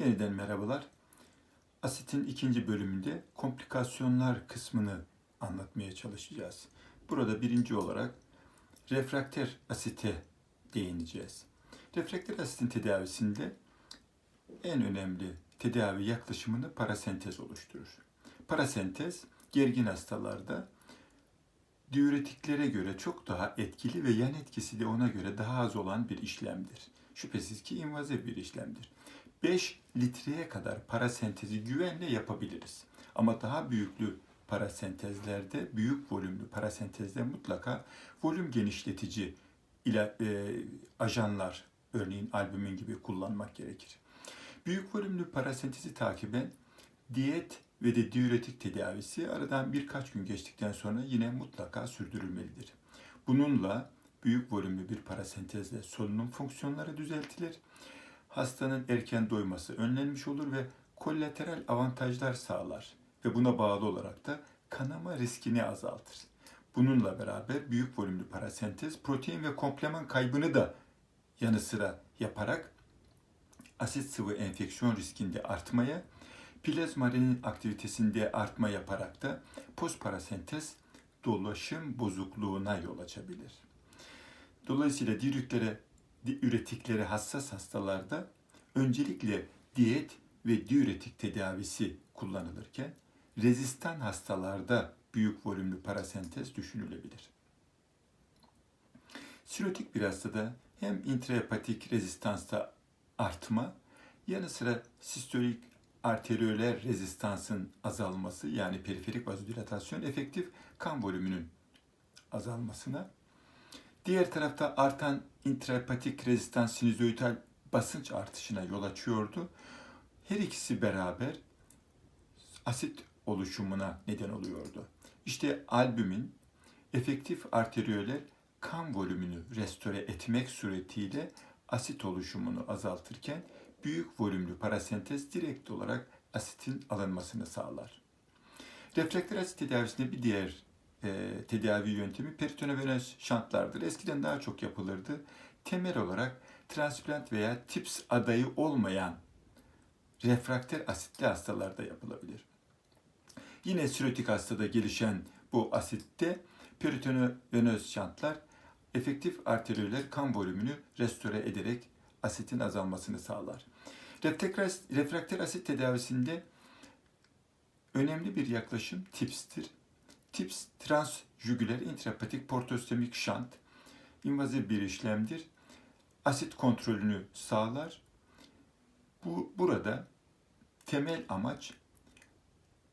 Yeniden merhabalar. Asitin ikinci bölümünde komplikasyonlar kısmını anlatmaya çalışacağız. Burada birinci olarak refrakter asite değineceğiz. Refrakter asitin tedavisinde en önemli tedavi yaklaşımını parasentez oluşturur. Parasentez gergin hastalarda diüretiklere göre çok daha etkili ve yan etkisi de ona göre daha az olan bir işlemdir. Şüphesiz ki invaziv bir işlemdir. 5 litreye kadar parasentezi güvenle yapabiliriz. Ama daha büyüklü parasentezlerde, büyük volümlü parasentezde mutlaka volüm genişletici ila, e, ajanlar, örneğin albümin gibi kullanmak gerekir. Büyük volümlü parasentezi takiben diyet ve de diüretik tedavisi aradan birkaç gün geçtikten sonra yine mutlaka sürdürülmelidir. Bununla büyük volümlü bir parasentezle solunum fonksiyonları düzeltilir. Hastanın erken doyması önlenmiş olur ve kolateral avantajlar sağlar ve buna bağlı olarak da kanama riskini azaltır. Bununla beraber büyük volümlü parasentez protein ve kompleman kaybını da yanı sıra yaparak asit sıvı enfeksiyon riskinde artmaya, plazmarinin aktivitesinde artma yaparak da postparasentez dolaşım bozukluğuna yol açabilir. Dolayısıyla diüretiklere, diüretiklere hassas hastalarda öncelikle diyet ve diüretik tedavisi kullanılırken rezistan hastalarda büyük volümlü parasentez düşünülebilir. Sirotik bir hastada hem intrahepatik rezistansta artma, yanı sıra sistolik arteriyöler rezistansın azalması yani periferik vazodilatasyon efektif kan volümünün azalmasına, diğer tarafta artan intrahepatik rezistans sinüzoidal basınç artışına yol açıyordu. Her ikisi beraber asit oluşumuna neden oluyordu. İşte albümin efektif arteriyöler kan volümünü restore etmek suretiyle asit oluşumunu azaltırken büyük volümlü parasentez direkt olarak asitin alınmasını sağlar. Refraktör asit tedavisinde bir diğer e, tedavi yöntemi peritonevenöz şantlardır. Eskiden daha çok yapılırdı. Temel olarak transplant veya TIPS adayı olmayan refraktör asitli hastalarda yapılabilir. Yine sirotik hastada gelişen bu asitte peritonevenöz şantlar efektif arteriyöler kan volümünü restore ederek asitin azalmasını sağlar. Refraktör asit tedavisinde önemli bir yaklaşım TIPS'tir. TIPS transjugüler intrahepatik portostemik şant invaziv bir işlemdir. Asit kontrolünü sağlar. Bu burada temel amaç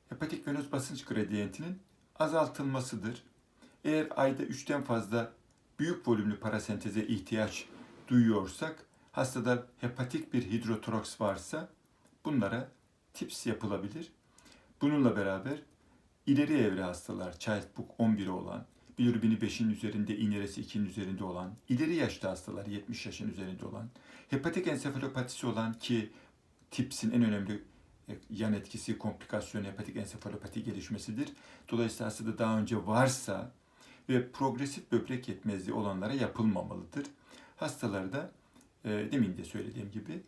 hepatik venöz basınç gradiyentinin azaltılmasıdır. Eğer ayda 3'ten fazla büyük volümlü parasenteze ihtiyaç duyuyorsak, hastada hepatik bir hidrotroks varsa bunlara TIPS yapılabilir. Bununla beraber ileri evre hastalar, Childbook 11'i olan, bilirubini 5'in üzerinde, ineresi 2'nin üzerinde olan, ileri yaşlı hastalar 70 yaşın üzerinde olan, hepatik ensefalopatisi olan ki TIPS'in en önemli yan etkisi komplikasyon hepatik ensefalopati gelişmesidir. Dolayısıyla hastada daha önce varsa ve progresif böbrek yetmezliği olanlara yapılmamalıdır. Hastalarda e, demin de söylediğim gibi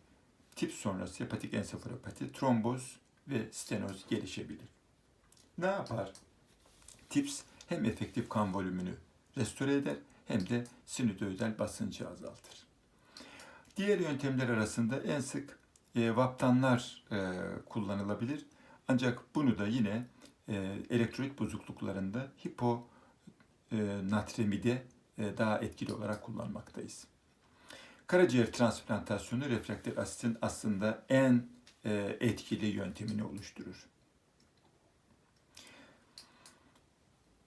tip sonrası hepatik ensefalopati, tromboz ve stenoz gelişebilir. Ne yapar? TIPS hem efektif kan volümünü restore eder hem de sinüdoidal basıncı azaltır. Diğer yöntemler arasında en sık e, vaptanlar e, kullanılabilir. Ancak bunu da yine e, elektrolit bozukluklarında hipo e, natremide e, daha etkili olarak kullanmaktayız. Karaciğer transplantasyonu refraktör asitin aslında en e, etkili yöntemini oluşturur.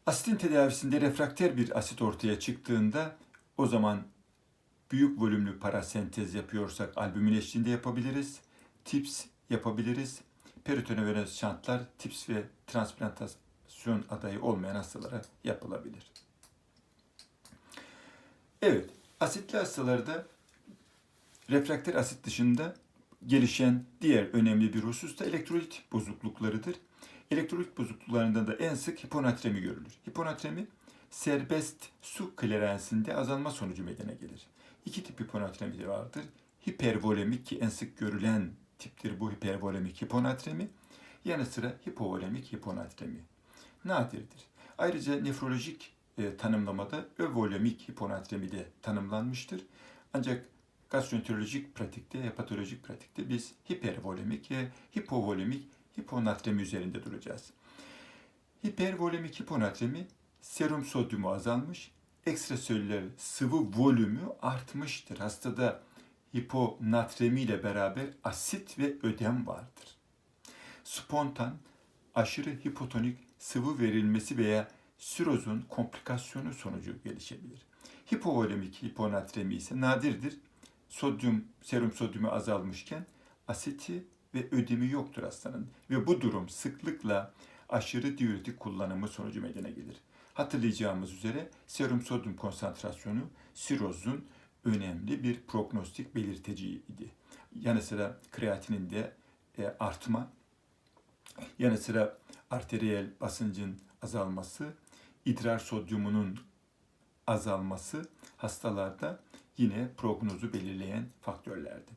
Asitin tedavisinde refraktör bir asit ortaya çıktığında o zaman büyük volümlü parasentez yapıyorsak albümin eşliğinde yapabiliriz. TIPS yapabiliriz. Peritonevenöz şantlar TIPS ve transplantasyon adayı olmayan hastalara yapılabilir. Evet, asitli hastalarda refraktör asit dışında gelişen diğer önemli bir husus da elektrolit bozukluklarıdır. Elektrolit bozukluklarında da en sık hiponatremi görülür. Hiponatremi serbest su klerensinde azalma sonucu meydana gelir. İki tip hiponatremi vardır. Hipervolemik ki en sık görülen tiptir bu hipervolemik hiponatremi. Yanı sıra hipovolemik hiponatremi. Nadirdir. Ayrıca nefrolojik e, tanımlamada övolemik hiponatremi de tanımlanmıştır. Ancak gastroenterolojik pratikte, hepatolojik pratikte biz hipervolemik ve hipovolemik hiponatremi üzerinde duracağız. Hipervolemik hiponatremi serum sodyumu azalmış, ekstraselüler sıvı volümü artmıştır. Hastada hiponatremi ile beraber asit ve ödem vardır. Spontan, aşırı hipotonik sıvı verilmesi veya sirozun komplikasyonu sonucu gelişebilir. Hipovolemik hiponatremi ise nadirdir. Sodyum, serum sodyumu azalmışken asiti ve ödemi yoktur hastanın ve bu durum sıklıkla aşırı diüretik kullanımı sonucu meydana gelir. Hatırlayacağımız üzere serum sodyum konsantrasyonu sirozun önemli bir prognostik belirteciydi. Yanı sıra kreatinin de e, artma, yanı sıra arteriyel basıncın azalması, idrar sodyumunun azalması hastalarda yine prognozu belirleyen faktörlerdi.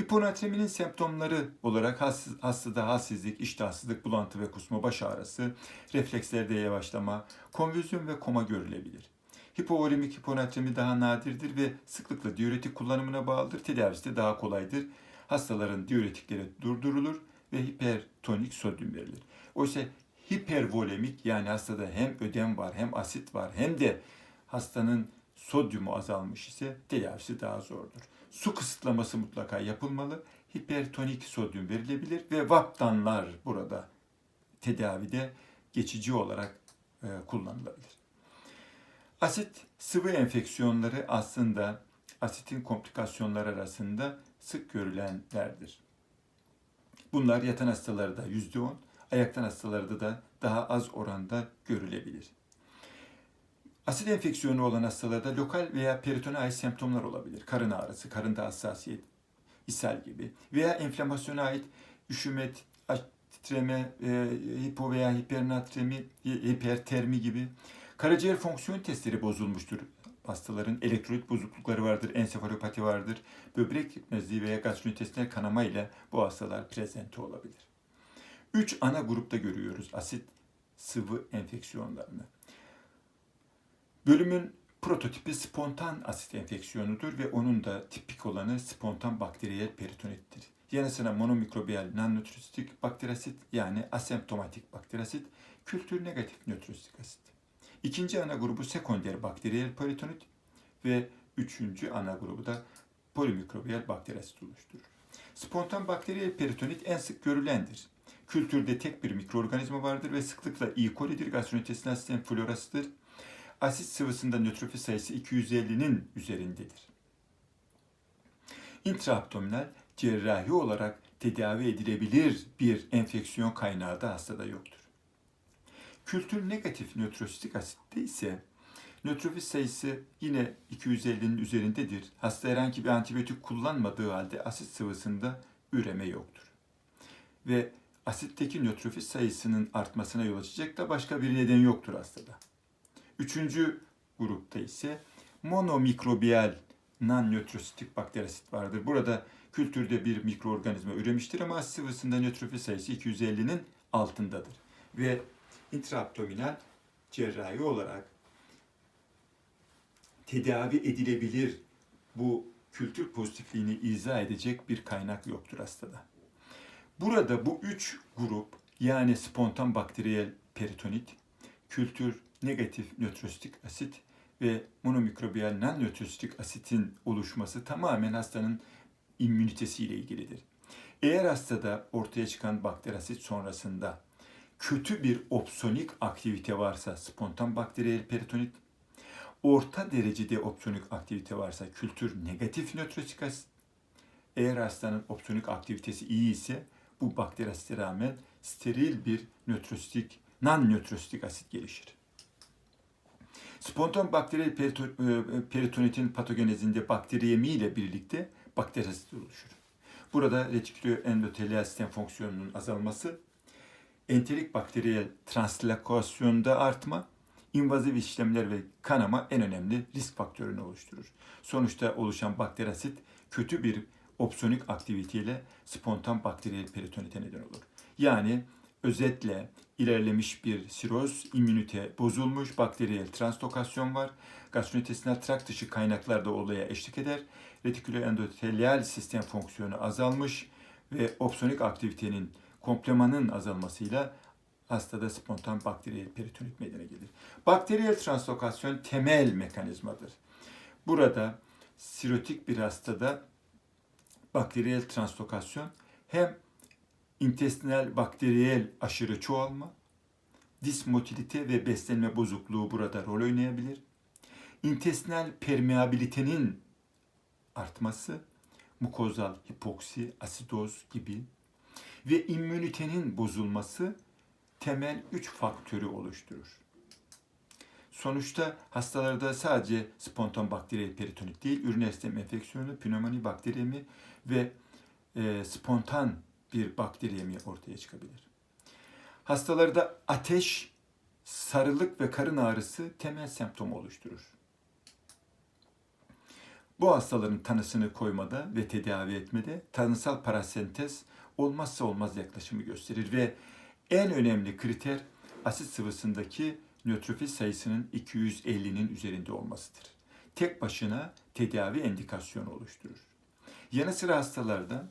Hiponatreminin semptomları olarak hastada halsizlik, iştahsızlık, bulantı ve kusma, baş ağrısı, reflekslerde yavaşlama, konvülsyon ve koma görülebilir. Hipovolemik hiponatremi daha nadirdir ve sıklıkla diüretik kullanımına bağlıdır. Tedavisi de daha kolaydır. Hastaların diüretikleri durdurulur ve hipertonik sodyum verilir. Oysa hipervolemik yani hastada hem ödem var hem asit var hem de hastanın sodyumu azalmış ise tedavisi daha zordur. Su kısıtlaması mutlaka yapılmalı. Hipertonik sodyum verilebilir ve vaptanlar burada tedavide geçici olarak e, kullanılabilir. Asit sıvı enfeksiyonları aslında asitin komplikasyonları arasında sık görülenlerdir. Bunlar yatan hastalarda %10, ayaktan hastalarda da daha az oranda görülebilir. Asit enfeksiyonu olan hastalarda lokal veya peritone ait semptomlar olabilir. Karın ağrısı, karında hassasiyet, ishal gibi veya enflamasyona ait üşüme, titreme, e, hipo veya hipernatremi, hipertermi gibi. Karaciğer fonksiyon testleri bozulmuştur. Hastaların elektrolit bozuklukları vardır, ensefalopati vardır. Böbrek yetmezliği veya gastrointestinal kanama ile bu hastalar prezente olabilir. Üç ana grupta görüyoruz asit sıvı enfeksiyonlarını. Bölümün prototipi spontan asit enfeksiyonudur ve onun da tipik olanı spontan bakteriyel peritonittir. Yanı sıra monomikrobiyal non-nötrostik bakterasit yani asemptomatik bakterasit, kültür negatif nötrostik asit. İkinci ana grubu sekonder bakteriyel peritonit ve üçüncü ana grubu da polimikrobiyal bakterasit oluşturur. Spontan bakteriyel peritonit en sık görülendir. Kültürde tek bir mikroorganizma vardır ve sıklıkla E. coli'dir, gastrointestinal sistem florasıdır asit sıvısında nötrofil sayısı 250'nin üzerindedir. İntraabdominal cerrahi olarak tedavi edilebilir bir enfeksiyon kaynağı da hastada yoktur. Kültür negatif nötrositik asitte ise nötrofil sayısı yine 250'nin üzerindedir. Hasta herhangi bir antibiyotik kullanmadığı halde asit sıvısında üreme yoktur. Ve asitteki nötrofil sayısının artmasına yol açacak da başka bir neden yoktur hastada. Üçüncü grupta ise monomikrobiyal non-nötrositik bakterasit vardır. Burada kültürde bir mikroorganizma üremiştir ama sıvısında nötrofil sayısı 250'nin altındadır. Ve intraabdominal cerrahi olarak tedavi edilebilir bu kültür pozitifliğini izah edecek bir kaynak yoktur hastada. Burada bu üç grup yani spontan bakteriyel peritonit, kültür negatif nötrostik asit ve monomikrobiyal non-nötrostik asitin oluşması tamamen hastanın immünitesiyle ilgilidir. Eğer hastada ortaya çıkan bakterasit sonrasında kötü bir opsonik aktivite varsa spontan bakteriyel peritonit, orta derecede opsonik aktivite varsa kültür negatif nötrostik asit, eğer hastanın opsonik aktivitesi iyi ise bu bakterasite rağmen steril bir nötrostik, non-nötrostik asit gelişir. Spontan bakteriyel e, peritonitin patogenezinde bakteriyemi ile birlikte bakterasit oluşur. Burada retikülü endotelial sistem fonksiyonunun azalması, enterik bakteriyel translokasyonda artma, invaziv işlemler ve kanama en önemli risk faktörünü oluşturur. Sonuçta oluşan bakterasit kötü bir opsonik aktiviteyle spontan bakteriyel peritonite neden olur. Yani özetle ilerlemiş bir siroz, immünite bozulmuş, bakteriyel translokasyon var. Gastrointestinal trakt dışı kaynaklar da olaya eşlik eder. Retiküloendotelyal sistem fonksiyonu azalmış ve opsonik aktivitenin komplemanın azalmasıyla hastada spontan bakteriyel peritonit meydana gelir. Bakteriyel translokasyon temel mekanizmadır. Burada sirotik bir hastada bakteriyel translokasyon hem intestinal bakteriyel aşırı çoğalma, dismotilite ve beslenme bozukluğu burada rol oynayabilir. İntestinal permeabilitenin artması, mukozal hipoksi, asidoz gibi ve immünitenin bozulması temel üç faktörü oluşturur. Sonuçta hastalarda sadece spontan bakteriyel peritonit değil, üriner sistem enfeksiyonu, pnömoni bakteriyemi ve e, spontan bir bakteriyemi ortaya çıkabilir. Hastalarda ateş, sarılık ve karın ağrısı temel semptom oluşturur. Bu hastaların tanısını koymada ve tedavi etmede tanısal parasentez olmazsa olmaz yaklaşımı gösterir ve en önemli kriter asit sıvısındaki nötrofil sayısının 250'nin üzerinde olmasıdır. Tek başına tedavi endikasyonu oluşturur. Yanı sıra hastalarda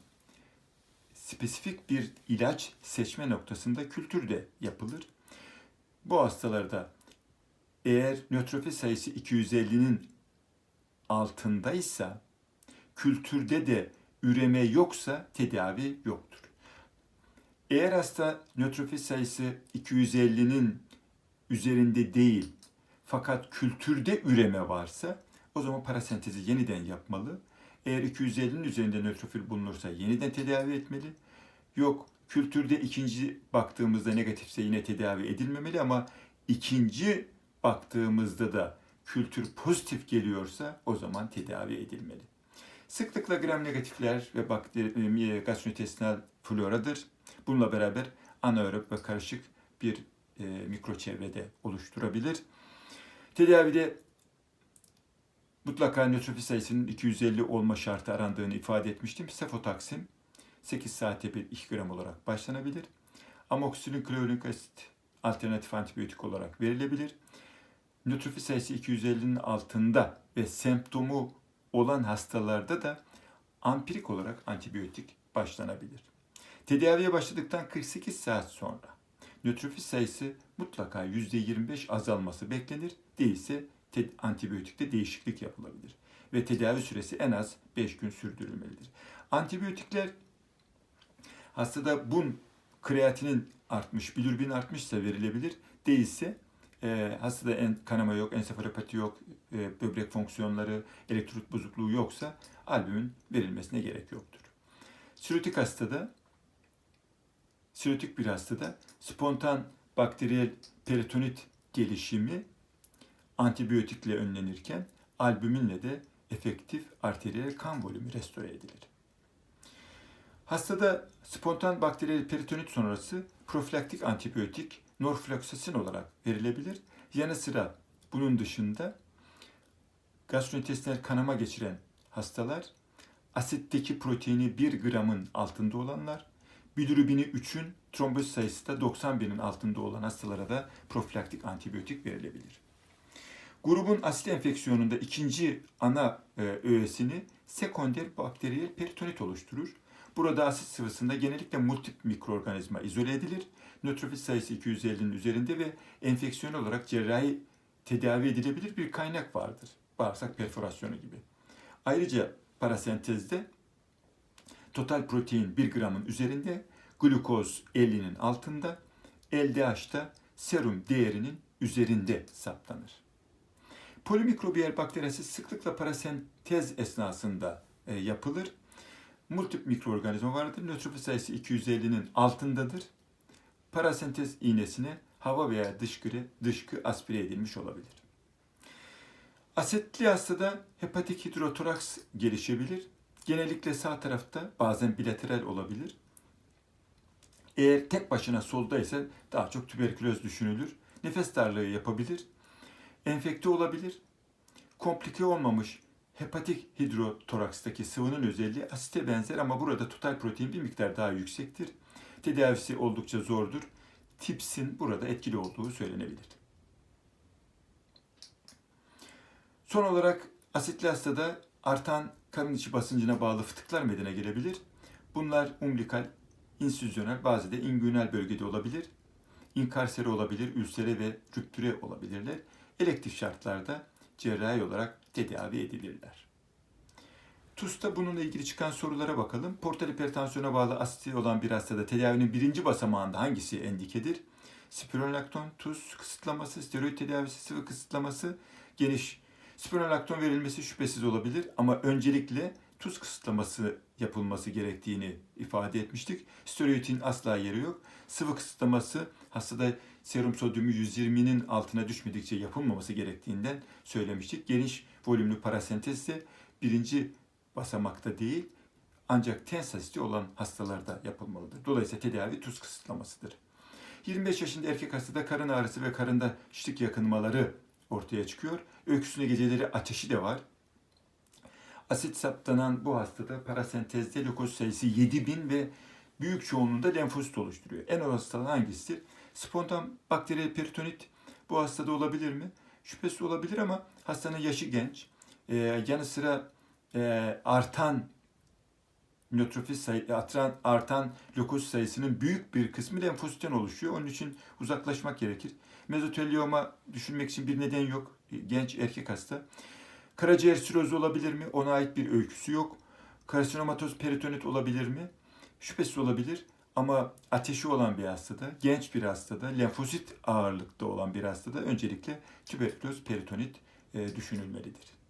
spesifik bir ilaç seçme noktasında kültür de yapılır. Bu hastalarda eğer nötrofil sayısı 250'nin altındaysa kültürde de üreme yoksa tedavi yoktur. Eğer hasta nötrofil sayısı 250'nin üzerinde değil fakat kültürde üreme varsa o zaman parasentezi yeniden yapmalı. Eğer 250'nin üzerinde nötrofil bulunursa yeniden tedavi etmeli. Yok kültürde ikinci baktığımızda negatifse yine tedavi edilmemeli ama ikinci baktığımızda da kültür pozitif geliyorsa o zaman tedavi edilmeli. Sıklıkla gram negatifler ve bakteri, gastrointestinal floradır. Bununla beraber anaerop ve karışık bir e, mikro çevrede oluşturabilir. Tedavide mutlaka nötrofil sayısının 250 olma şartı arandığını ifade etmiştim. Sefotaksim 8 saatte bir 2 gram olarak başlanabilir. Amoksisilin klorik asit alternatif antibiyotik olarak verilebilir. Nötrofil sayısı 250'nin altında ve semptomu olan hastalarda da ampirik olarak antibiyotik başlanabilir. Tedaviye başladıktan 48 saat sonra nötrofil sayısı mutlaka %25 azalması beklenir. Değilse antibiyotikte değişiklik yapılabilir. Ve tedavi süresi en az 5 gün sürdürülmelidir. Antibiyotikler hastada bun, kreatinin artmış, bilirubin artmışsa verilebilir. Değilse e, hastada en, kanama yok, ensefalopati yok, e, böbrek fonksiyonları, elektrolit bozukluğu yoksa albümin verilmesine gerek yoktur. Sirotik hastada sirotik bir hastada spontan bakteriyel peritonit gelişimi antibiyotikle önlenirken albüminle de efektif arteriyel kan volümü restore edilir. Hastada spontan bakteriyel peritonit sonrası profilaktik antibiyotik norfloxacin olarak verilebilir. Yanı sıra bunun dışında gastrointestinal kanama geçiren hastalar, asitteki proteini 1 gramın altında olanlar, bilirubini 3'ün tromboz sayısı da 90 binin altında olan hastalara da profilaktik antibiyotik verilebilir. Grubun asit enfeksiyonunda ikinci ana e, öğesini sekonder bakteriyel peritonit oluşturur. Burada asit sıvısında genellikle multip mikroorganizma izole edilir. Nötrofil sayısı 250'nin üzerinde ve enfeksiyon olarak cerrahi tedavi edilebilir bir kaynak vardır. Bağırsak perforasyonu gibi. Ayrıca parasentezde total protein 1 gramın üzerinde, glukoz 50'nin altında, LDH'da serum değerinin üzerinde saptanır. Polimikrobiyal bakteriyası sıklıkla parasentez esnasında e, yapılır. Multip mikroorganizma vardır. Nötrofil sayısı 250'nin altındadır. Parasentez iğnesine hava veya dışkı, dışkı aspire edilmiş olabilir. Asetli hastada hepatik hidrotoraks gelişebilir. Genellikle sağ tarafta bazen bilateral olabilir. Eğer tek başına solda ise daha çok tüberküloz düşünülür. Nefes darlığı yapabilir. Enfekte olabilir. Komplike olmamış Hepatik hidrotorakstaki sıvının özelliği asite benzer ama burada total protein bir miktar daha yüksektir. Tedavisi oldukça zordur. Tipsin burada etkili olduğu söylenebilir. Son olarak asitli hastada artan karın içi basıncına bağlı fıtıklar meydana gelebilir. Bunlar umbilikal, insüzyonel, bazı da inguinal bölgede olabilir. İnkarsere olabilir, ülsere ve rüptüre olabilirler. Elektif şartlarda cerrahi olarak tedavi edilirler. TUS'ta bununla ilgili çıkan sorulara bakalım. Portal hipertansiyona bağlı asiti olan bir hastada tedavinin birinci basamağında hangisi endikedir? Spironolakton, tuz kısıtlaması, steroid tedavisi, sıvı kısıtlaması, geniş. Spironolakton verilmesi şüphesiz olabilir ama öncelikle tuz kısıtlaması yapılması gerektiğini ifade etmiştik. Steroidin asla yeri yok. Sıvı kısıtlaması hastada serum sodyumu 120'nin altına düşmedikçe yapılmaması gerektiğinden söylemiştik. Geniş volümlü parasentez ise birinci basamakta değil ancak tens asiti olan hastalarda yapılmalıdır. Dolayısıyla tedavi tuz kısıtlamasıdır. 25 yaşında erkek hastada karın ağrısı ve karında şişlik yakınmaları ortaya çıkıyor. Öyküsüne geceleri ateşi de var. Asit saptanan bu hastada parasentezde lökoz sayısı 7000 ve büyük çoğunluğunda lenfosit oluşturuyor. En az hastalığı hangisidir? Spontan bakteriyel peritonit bu hastada olabilir mi? Şüphesiz olabilir ama hastanın yaşı genç. Ee, yanı sıra e, artan nötrofil sayı, artan, artan lökosit sayısının büyük bir kısmı lenfositten oluşuyor. Onun için uzaklaşmak gerekir. Mezotelioma düşünmek için bir neden yok. Genç erkek hasta. Karaciğer sirozu olabilir mi? Ona ait bir öyküsü yok. Karsinomatoz peritonit olabilir mi? Şüphesiz olabilir. Ama ateşi olan bir hastada, genç bir hastada, lenfosit ağırlıkta olan bir hastada öncelikle tüberküloz peritonit e, düşünülmelidir.